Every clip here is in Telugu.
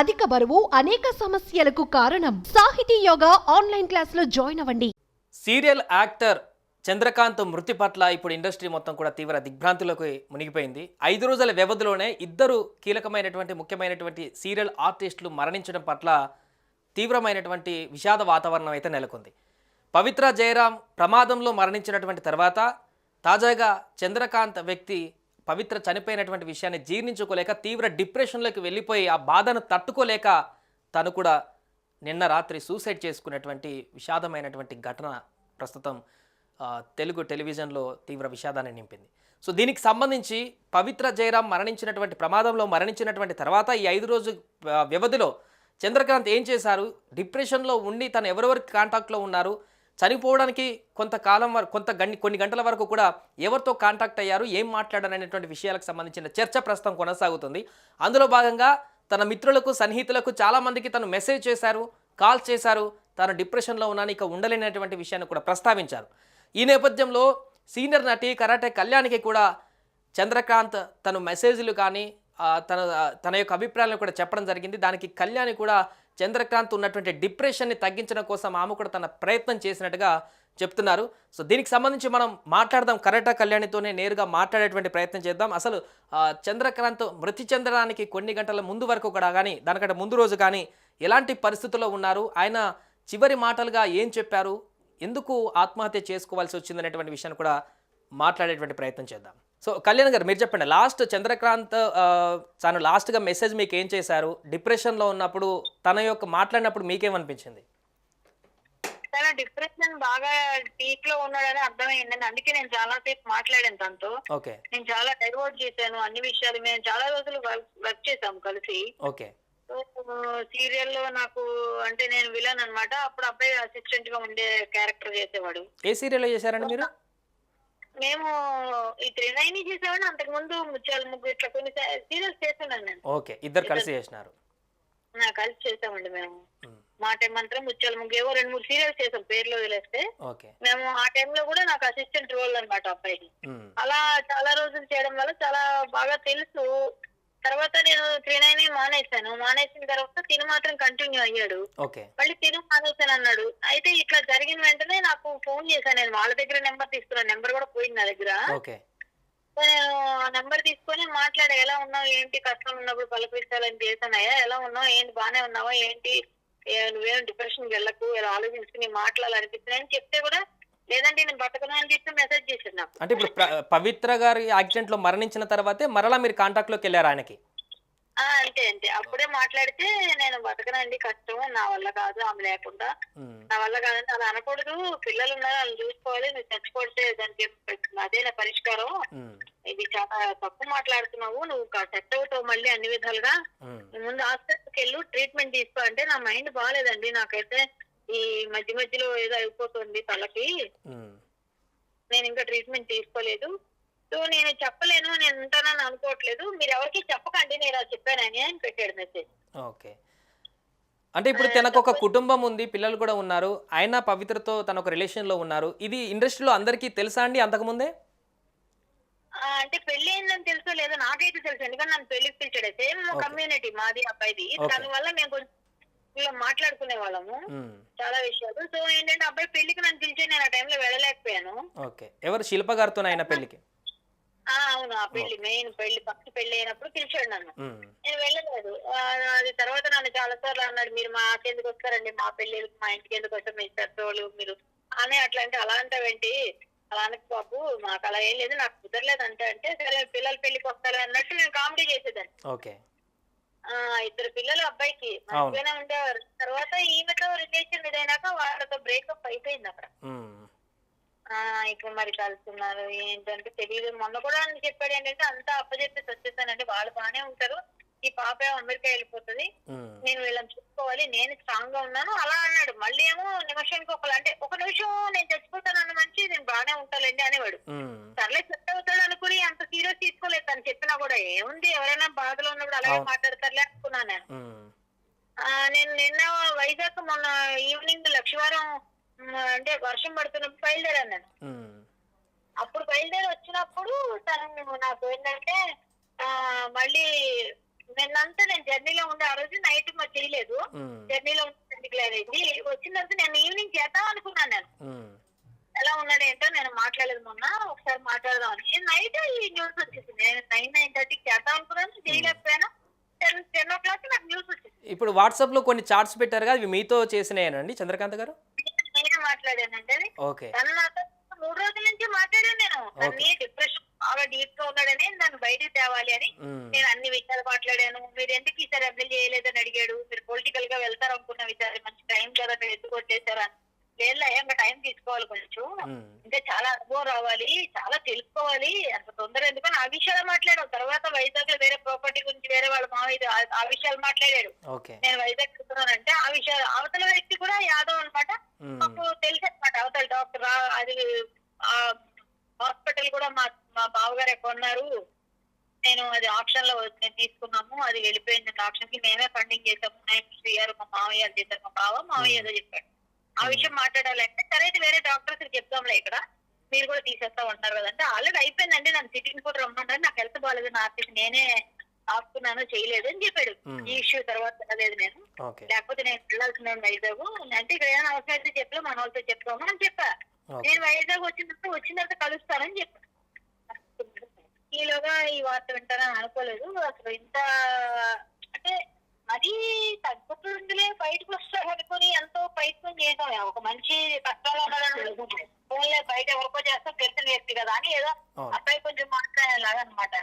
అధిక బరువు అనేక సమస్యలకు కారణం. సాహితీ యోగా ఆన్లైన్ క్లాసులో జాయిన్ అవ్వండి. సీరియల్ యాక్టర్ చంద్రకాంత్ మృతి పట్ల ఇప్పుడు ఇండస్ట్రీ మొత్తం కూడా తీవ్ర దిగ్భ్రాంతిలోకి మునిగిపోయింది. ఐదు రోజుల వ్యవధిలోనే ఇద్దరు కీలకమైనటువంటి ముఖ్యమైనటువంటి సీరియల్ ఆర్టిస్టులు మరణించడం పట్ల తీవ్రమైనటువంటి విషాద వాతావరణం అయితే నెలకొంది. పవిత్ర జయరాం ప్రమాదంలో మరణించినటువంటి తర్వాత తాజాగా చంద్రకాంత్ వ్యక్తి పవిత్ర చనిపోయినటువంటి విషయాన్ని జీర్ణించుకోలేక తీవ్ర డిప్రెషన్లోకి వెళ్ళిపోయి ఆ బాధను తట్టుకోలేక తను కూడా నిన్న రాత్రి సూసైడ్ చేసుకున్నటువంటి విషాదమైనటువంటి ఘటన ప్రస్తుతం తెలుగు టెలివిజన్లో తీవ్ర విషాదాన్ని నింపింది. సో దీనికి సంబంధించి పవిత్ర జయరాం మరణించినటువంటి ప్రమాదంలో మరణించినటువంటి తర్వాత ఈ ఐదు రోజు వ్యవధిలో చంద్రకాంత్ ఏం చేశారు? డిప్రెషన్లో ఉండి తను ఎవరెవరికి కాంటాక్ట్లో ఉన్నారు? చనిపోవడానికి కొంతకాలం వరకు కొంత గండి కొన్ని గంటల వరకు కూడా ఎవరితో కాంటాక్ట్ అయ్యారు ఏం మాట్లాడారు అనేటువంటి విషయాలకు సంబంధించిన చర్చ ప్రస్తుతం కొనసాగుతుంది. అందులో భాగంగా తన మిత్రులకు సన్నిహితులకు చాలామందికి తను మెసేజ్ చేశారు కాల్ చేశారు. తాను డిప్రెషన్లో ఉన్నాను ఇక ఉండలేనటువంటి విషయాన్ని కూడా ప్రస్తావించారు. ఈ నేపథ్యంలో సీనియర్ నటి కరాటే కళ్యాణికి కూడా చంద్రకాంత్ తను మెసేజ్లు కానీ తన తన యొక్క అభిప్రాయాలను కూడా చెప్పడం జరిగింది. దానికి కళ్యాణి కూడా చంద్రకాంత్ ఉన్నటువంటి డిప్రెషన్ని తగ్గించడం కోసం ఆమె కూడా తన ప్రయత్నం చేసినట్టుగా చెప్తున్నారు. సో దీనికి సంబంధించి మనం మాట్లాడదాం. కరెక్టా కళ్యాణితోనే నేరుగా మాట్లాడేటువంటి ప్రయత్నం చేద్దాం. అసలు చంద్రకాంత్ మృతి చెందడానికి కొన్ని గంటల ముందు వరకు కూడా కానీ దానికంటే ముందు రోజు కానీ ఎలాంటి పరిస్థితుల్లో ఉన్నారు? ఆయన చివరి మాటలుగా ఏం చెప్పారు? ఎందుకు ఆత్మహత్య చేసుకోవాల్సి వచ్చిందనేటువంటి విషయాన్ని కూడా మాట్లాడేటువంటి ప్రయత్నం చేద్దాం. సో కళ్యాణ్ గారు మీరు చెప్పండి. లాస్ట్ చంద్రకాంత్ తను లాస్ట్గా మెసేజ్ మీకు ఏం చేశారు? డిప్రెషన్లో ఉన్నప్పుడు తన యొక్క మాట్లాడినప్పుడు మీకేమనిపించింది? తన డిప్రెషన్ బాగా పీక్లో ఉన్నాడని అర్థమైందండి అందుకే నేను చాలా సేపు మాట్లాడాను తనతో. ఓకే. నేను చాలా డైవర్ట్ చేశాను అన్ని విషయాలు. మేము చాలా రోజులు వర్క్ చేసాం కలిసి. ఓకే. సీరియల్లో నాకు అంటే నేను విలన్ అన్నమాట. అప్పుడు అబ్బాయి అసిస్టెంట్గా ఉండే క్యారెక్టర్ చేసేవాడు. ఏ సీరియల్లో చేశారండి మీరు? మేము ఈ త్రినైని చేసేవాడిని అంతకు ముందు ముత్యాల ముగ్గు ఇట్లా కొన్ని సీరియల్స్ చేస్తున్నాను నేను. ఓకే ఇద్దరు కలిసి చేసినారు. నా కలిసి చేసామండి మేము. మ్, టైం మంత్రం ముత్యాల ముగ్గు ఏవో రెండు మూడు సీరియల్స్ చేసాం పేర్లు వదిలేస్తే. ఓకే. మేము ఆ టైంలో కూడా నాకు అసిస్టెంట్ రోల్ అన్నమాట అబ్బాయికి అలా చాలా రోజులు చేయడం వల్ల చాలా బాగా తెలుసు తర్వాత నేను త్రినైని మానేశాను. మానేసిన తర్వాత తిను మాత్రం కంటిన్యూ అయ్యాడు. ఓకే. మళ్ళీ తిను మానేశాను అన్నాడు. అయితే ఇట్లా జరిగిన వెంటనే నాకు ఫోన్ చేశాను. నేను వాళ్ళ దగ్గర నెంబర్ తీసుకున్నాను నెంబర్ కూడా పోయింది నా దగ్గర. ఓకే. నేను ఆ నెంబర్ తీసుకొని మాట్లాడా. ఎలా ఉన్నావు? ఏంటి? కష్టం ఉన్నప్పుడు పలకరించాలని చేశానయ్యా ఎలా ఉన్నావు? ఏంటి? బానే ఉన్నావా? ఏంటి? నువ్వేం డిప్రెషన్ వెళ్ళకు? ఇలా ఆలోచించుకుని మాట్లాడాలనిపిస్తుంది అని చెప్తే కూడా లేదంటే నేను బతకను అని చెప్పి మెసేజ్ నాకు. అంటే ఇప్పుడు పవిత్ర గారి యాక్సిడెంట్లో మరణించిన తర్వాతే మరలా మీరు కాంటాక్ట్లోకి వెళ్ళారు ఆయనకి? ఆ, అంతే అంతే. అప్పుడే మాట్లాడితే నేను బతకనండి కష్టం. నా వల్ల కాదు ఆమె లేకుండా. నా వల్ల కాదంటే అలా అనకూడదు. పిల్లలు ఉన్నారు వాళ్ళని చూసుకోవాలి. నువ్వు చచ్చిపోతే దానికి అదే నా పరిష్కారం. ఇది చాలా తప్పు మాట్లాడుతున్నావు. నువ్వు సెట్ అవుతావు మళ్ళీ అన్ని విధాలుగా. ముందు హాస్పిటల్కి వెళ్ళు ట్రీట్మెంట్ తీసుకో. అంటే నా మైండ్ బాగాలేదండి నాకైతే ఈ మధ్య మధ్యలో ఏదో అయిపోతుంది తలకి. నేను ఇంకా ట్రీట్మెంట్ తీసుకోలేదు. సో నేను చెప్పలేను నేను ఉంటానని అనుకోవట్లేదు. మీరు ఎవరికి చెప్పకండి నేను చెప్పానని అని పెట్టాడు మెసేజ్ ఓకే. అంటే ఇప్పుడు తనకు ఒక కుటుంబం ఉంది పిల్లలు కూడా ఉన్నారు. ఆయన పవిత్రతో తన ఒక రిలేషన్లో ఉన్నారు. ఇది ఇండస్ట్రీలో అందరికీ తెలుసా అండి అంతకుముందే? అంటే పెళ్ళి అయిందని తెలుసో లేదో నాకైతే తెలుసు. ఎందుకంటే నన్ను పెళ్ళికి పిలిచాడు. సేమ్. కమ్యూనిటీ మాది అబ్బాయిది. దానివల్ల మేము కొంచెం ఇలా మాట్లాడుకునే వాళ్ళము. మ్, చాలా విషయాలు. సో ఏంటంటే అబ్బాయి పెళ్ళికి నన్ను పిలిచి నేను ఆ టైంలో వెళ్ళలేకపోయాను. ఓకే. ఎవరు? శిల్ప గారితో ఆయన పెళ్ళికి? ఆ, అవును. ఆ పెళ్ళి మెయిన్ పెళ్ళి ఫస్ట్ పెళ్ళి అయినప్పుడు పిలిచాడు నన్ను. మ్, నేను వెళ్ళలేదు. అది తర్వాత నన్ను చాలా సార్లు అన్నాడు మీరు మాకెందుకు వస్తారండి? మా పెళ్ళి మా ఇంటికి ఎందుకు వస్తారు? మీ పెద్దోళ్ళు మీరు అని అట్లా అంటే అలా అంటావేంటి అలా అనకు బాబు మాకు అలా ఏం లేదు నాకు కుదరలేదు అంటే అంటే సరే పిల్లల పెళ్ళికి వస్తారు అన్నట్టు నేను కామెడీ చేసేదాన్ని. ఓకే. ఇద్దరు పిల్లలు అబ్బాయికి మంచిగానే ఉండేవారు. తర్వాత ఈమెతో రిలేషన్ ఇదైనాక వాళ్ళతో బ్రేకప్ అయిపోయింది అక్కడ. ఇప్పుడు మరి కలుస్తున్నారు ఏంటంటే తెలియదు మొన్న కూడా అని చెప్పాడు ఏంటంటే అంతా అప్పచెప్పేసి వచ్చేసానంటే వాళ్ళు బాగానే ఉంటారు. ఈ పాప ఏమో అమెరికా వెళ్ళిపోతుంది. నేను వీళ్ళని చూసుకోవాలి. నేను స్ట్రాంగ్గా ఉన్నాను. అలా అన్నాడు. మళ్ళీ ఏమో నిమిషానికి ఒక అంటే ఒక నిమిషం నేను చచ్చిపోతాను అన్న మంచి నేను బాగానే ఉంటానండి అనేవాడు. సర్లే సెట్ అవుతాడు అనుకుని అంత సీరియస్ తీసుకోలేదు. తను చెప్పినా కూడా ఏముంది? ఎవరైనా బాధలో ఉన్నప్పుడు అలాగే. మాట్లాడతారులే అనుకున్నాను నేను. నిన్న వైజాగ్ మొన్న ఈవినింగ్ లక్షవారం అంటే వర్షం పడుతున్నప్పుడు బయలుదేరాను నేను. అప్పుడు బయలుదేరి వచ్చినప్పుడు తను నాకు ఏంటంటే ఆ, మళ్ళీ నిన్నంతా నేను జర్నీలో ఉండే ఆ రోజు నైట్ మరి చేయలేదు. జర్నీలో డిక్లేర్ అయింది వచ్చిన తర్వాత నేను ఈవినింగ్ చేద్దాం అనుకున్నాను నేను. ఎలా ఉన్నాడు ఏంటో నేను మాట్లాడలేదు మొన్న ఒకసారి మాట్లాడదాం అని నైట్ ఈ న్యూస్ వచ్చేసింది. నేను నైన్ నైన్ థర్టీకి చేద్దాం అనుకున్నాను. చేయలేకపోయాను. టెన్ టెన్ ఓ క్లాక్ నాకు న్యూస్ వచ్చింది ఇప్పుడు వాట్సాప్లో కొన్ని చార్ట్స్ పెట్టారు కదా అవి మీతో చేసినాయేనండి చంద్రకాంత్ గారు? నేను మాట్లాడానంటే అది ఓకే. తను నాతో మూడు రోజుల నుంచి మాట్లాడాను నేను. తన్ని డిప్రెషన్ బాగా డీప్గా ఉన్నాడని నన్ను బయటికి తేవాలి అని ఉమ్, నేను అన్ని విషయాలు మాట్లాడాను. మీరు ఎందుకు ఈసారి ఎమ్మెల్యే చేయలేదని అడిగాడు. మీరు పొలిటికల్గా వెళ్తారు అనుకున్న విషయాలు మంచి టైం కదా మీరు ఎందుకు కొట్టేశారా లేదు ఇంకా టైం తీసుకోవాలి కొంచెం. ఇంకా చాలా అనుభవం రావాలి చాలా తెలుసుకోవాలి. అంత తొందర ఎందుకని ఆ విషయాలు మాట్లాడాం తర్వాత వైజాగ్లో వేరే ప్రాపర్టీ గురించి వేరే వాళ్ళ మావయ్య ఆ- విషయాలు మాట్లాడాడు ఓకే. నేను వైజాగ్ వెళ్తున్నానంటే ఆ విషయాలు అవతల వ్యక్తి కూడా యాదవ్ అనమాట మాకు తెలుసు అనమాట అవతల డాక్టర్ అది ఆ హాస్పిటల్ కూడా మా మా బావగారు కొన్నారు. నేను అది ఆప్షన్లో నేను తీసుకున్నాము. అది వెళ్ళిపోయింది. ఆప్షన్కి మేమే ఫండింగ్ చేసాము నైన్ ఇయర్ మా మావయ్య చేశారు. మా బావ మావయ్య ఏదో చెప్పాడు. ఆ విషయం మాట్లాడాలంటే సరే అయితే వేరే డాక్టర్స్ చెప్తాంలే ఇక్కడ. మీరు కూడా తీసేస్తా ఉంటారు కదంటే ఆల్రెడీ అయిపోయిందండి. నన్ను సిట్టింగ్ కూడా రమ్మన్నారు. నాకు హెల్త్ బాగాలేదు నా నేనే ఆపుకున్నాను చేయలేదు అని చెప్పాడు. ఈ ఇష్యూ తర్వాత లేదు నేను. లేకపోతే నేను వెళ్ళాల్సిన వైజాగ్. అంటే ఇక్కడ ఏమైనా అవసరం అయితే చెప్పలే మన వాళ్ళతో చెప్తాము అని చెప్పా. నేను వైజాగ్ వచ్చిన తర్వాత వచ్చిన తర్వాత కలుస్తానని చెప్పా. ఈలోగా ఈ వార్త వింటానని అనుకోలేదు. అసలు ఇంత అంటే మరీ తగ్గుతుందిలే బయటకు వస్తాడు అనుకుని ఎంతో ప్రయత్నం చేసాం ఒక మంచి కష్టాలు ఫోన్లే బయట ఎవరికో చేస్తాం తెలిసిన వ్యక్తి కదా అని ఏదో. అబ్బాయి కొంచెం మాట్లాడేలాగా అనమాట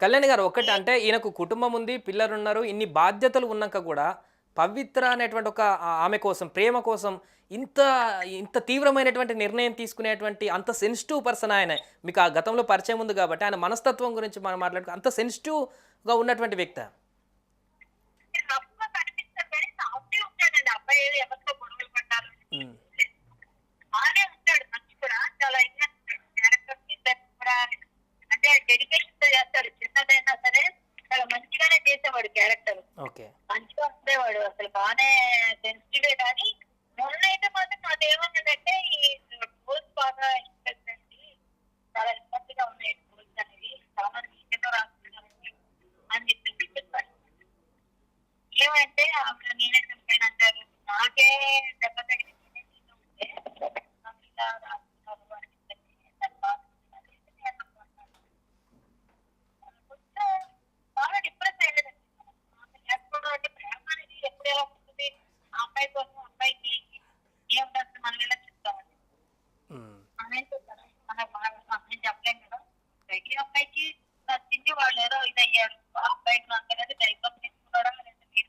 కళ్యాణ్ గారు ఒకటి అంటే ఈయనకు కుటుంబం ఉంది పిల్లలు ఉన్నారు ఇన్ని బాధ్యతలు ఉన్నాక కూడా పవిత్ర అనేటువంటి ఒక ఆమె కోసం ప్రేమ కోసం ఇంత ఇంత తీవ్రమైనటువంటి నిర్ణయం తీసుకునేటువంటి అంత సెన్సిటివ్ పర్సన్ ఆయన. మీకు ఆ గతంలో పరిచయం ఉంది కాబట్టి ఆయన మనస్తత్వం గురించి మనం మాట్లాడుకో అంత సెన్సిటివ్గా ఉన్నటువంటి వ్యక్తి ఉంటాడండి అబ్బాయి ఏదో ఎవరితో గొడవలు పడ్డారు ఉమ్, బాగానే ఉంటాడు మంచి కూడా చాలా క్యారెక్టర్ కూడా అంటే డెడికేషన్తో చేస్తాడు చిన్నదైనా సరే చాలా మంచిగానే చేసేవాడు క్యారెక్టర్ ఓకే మంచిగా ఉండేవాడు అసలు బాగానే సెన్సిటివే కానీ మొన్న అయితే మాత్రం నాది ఏమన్నదంటే ఈ టూల్స్ బాగా ఇంట్రెస్ట్ అండి చాలా ఇబ్బందిగా ఉన్నాయి టూల్స్ అనేది చాలా నీకెన్నో రాస్తున్నాను అని చెప్పి చెప్పాడు ఏమంటే ఆమె నేనే చనిపోయిన అంటారు నాకే దెబ్బ తగిలింది నేను ఉంటే నాకు ఇలా రాస్తున్నారు అని చెప్పి నాకు బాధ ఉంది. నేను అనుకుంటున్నాను. కొంచెం బాగా డిప్రెస్ అయ్యేది ఎప్పుడు అంటే ప్రేమ అనేది ఎప్పుడు ఎలా ఉంటుంది ఆ అమ్మాయి కోసం అమ్మాయికి ఏముంటుంది మనం ఎలా చెప్తామండి ఉమ్, అమ్మాయి చెప్తాను మన అమ్మాయి చెప్పలేం కదా ప్రతి అమ్మాయికి నచ్చింది వాళ్ళు ఏదో ఇది అయ్యారు ఆ అబ్బాయికి నచ్చలేదు డైవర్స్ తీసుకున్నాడా లేదా మీరు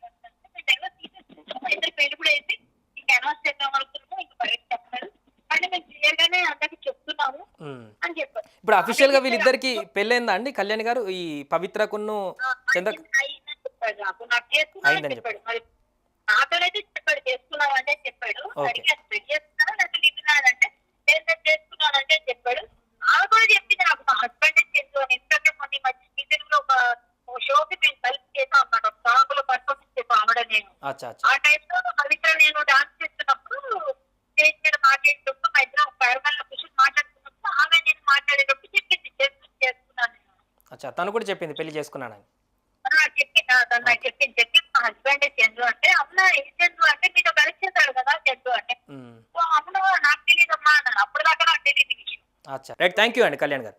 డైవర్స్ తీసేసుకుంటాం ఇద్దరు పెళ్ళి కూడా అయితే ఇంకా అనౌన్స్ చేద్దాం అనుకున్నాము ఇంకా బయట చెప్పలేదు అంటే మేము క్లియర్ గానే అందరికి చెప్తున్నాము ఉమ్. అని చెప్పారు ఇప్పుడు అఫీషియల్గా వీళ్ళిద్దరికి పెళ్ళైందా అండి? కళ్యాణ్ గారు? ఈ పవిత్రకును చంద్ర అయిందని చెప్పాడు నాతోనైతే చెప్పాడు. చేసుకున్నావు అంటే చెప్పాడు. అచ్చా తను కూడా చెప్పింది పెళ్ళి చేసుకున్నానని. నాకు చెప్పింది తను నాకు చెప్పింది చెప్పి మా హస్బెండ్ చంద్రు అంటే అవునా ఏ చంద్రు అంటే మీతో కలిసి చేశాడు కదా చంద్రు అంటే. ఉమ్. "ఓ, అవును నాకు తెలియదమ్మా అన్నాను అప్పుడు దాకా నాకు తెలియదు ఈ విషయం. అచ్చా. రైట్ థ్యాంక్ యూ అండి కళ్యాణ్ గారు.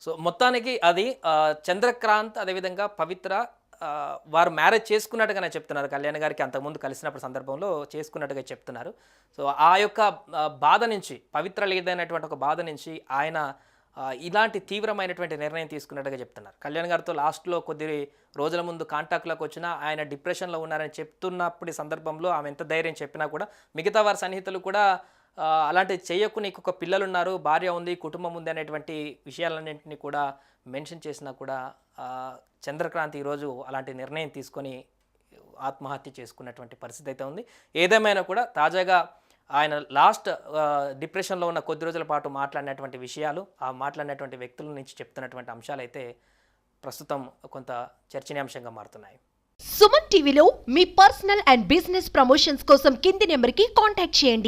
సో మొత్తానికి అది చంద్రక్రాంత్ అదేవిధంగా పవిత్ర వారు మ్యారేజ్ చేసుకున్నట్టుగానే చెప్తున్నారు కళ్యాణ్ గారికి అంతకుముందు కలిసినప్పుడు సందర్భంలో చేసుకున్నట్టుగా చెప్తున్నారు. సో ఆ యొక్క బాధ నుంచి పవిత్ర లేదనేటువంటి ఒక బాధ నుంచి ఆయన ఇలాంటి తీవ్రమైనటువంటి నిర్ణయం తీసుకున్నట్టుగా చెప్తున్నారు. కళ్యాణ్ గారితో లాస్ట్లో కొద్ది రోజుల ముందు కాంటాక్ట్లోకి వచ్చినా ఆయన డిప్రెషన్లో ఉన్నారని చెప్తున్నప్పుడు సందర్భంలో ఆమె ఎంత ధైర్యం చెప్పినా కూడా మిగతా వారి సన్నిహితులు కూడా ఆ, అలాంటివి చేయకు నీకు ఒక పిల్లలు ఉన్నారు భార్య ఉంది కుటుంబం ఉంది అనేటువంటి విషయాలన్నింటినీ కూడా మెన్షన్ చేసినా కూడా చంద్రక్రాంతి ఈరోజు అలాంటి నిర్ణయం తీసుకొని ఆత్మహత్య చేసుకున్నటువంటి పరిస్థితి అయితే ఉంది. ఏదేమైనా కూడా తాజాగా ఆయన లాస్ట్ డిప్రెషన్లో ఉన్న కొద్ది రోజుల పాటు మాట్లాడినటువంటి విషయాలు ఆ మాట్లాడినటువంటి వ్యక్తుల నుంచి చెప్తున్నటువంటి అంశాలు అయితే ప్రస్తుతం కొంత చర్చనీయాంశంగా మారుతున్నాయి. సుమన్ టీవీలో మీ పర్సనల్ అండ్ బిజినెస్ ప్రమోషన్స్ కోసం కింది నెంబర్కి కాంటాక్ట్ చేయండి.